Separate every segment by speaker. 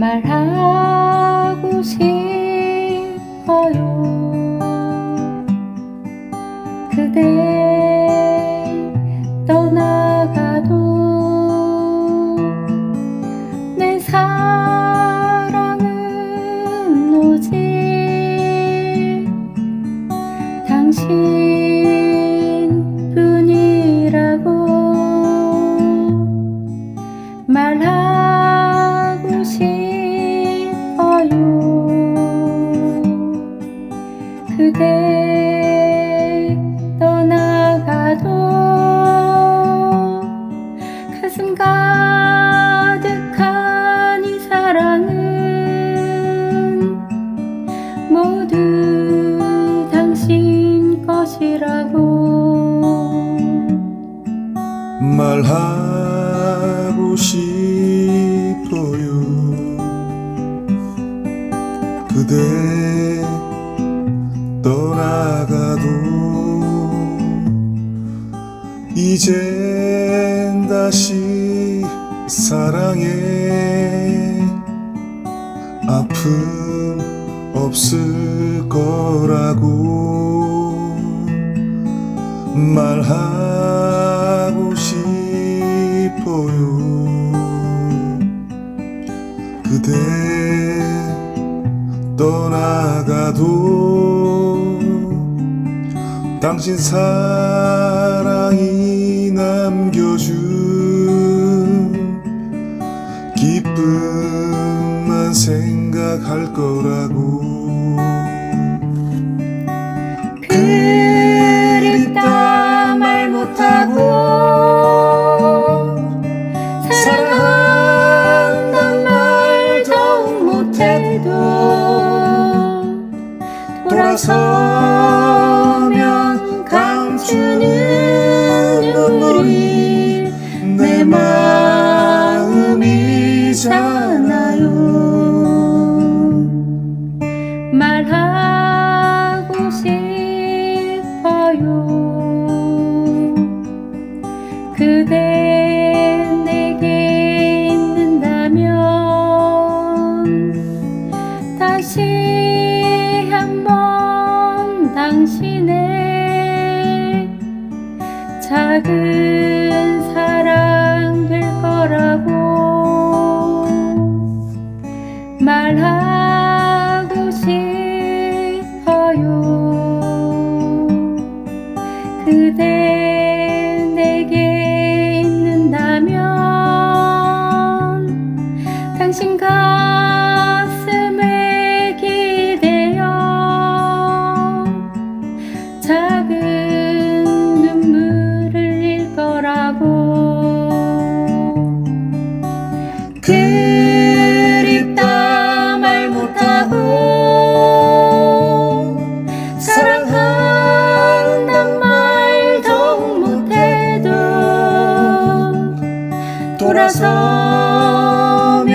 Speaker 1: มารัก 모두 당신 것이라고.
Speaker 2: 말하고 싶어요. 그대 떠나가도 이젠 다시 사랑에 아픔 없을 거라고 말하고 싶어요. 그대 떠나가도 당신 사랑이 남겨준 기쁨만 생각할 거라고
Speaker 1: 그 다시 한번 당신의 작은 사랑 될 거라고 돌아서면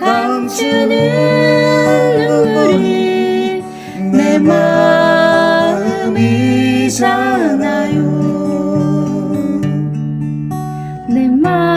Speaker 1: 감추는 눈물이 내 마음이잖아요. 내 마음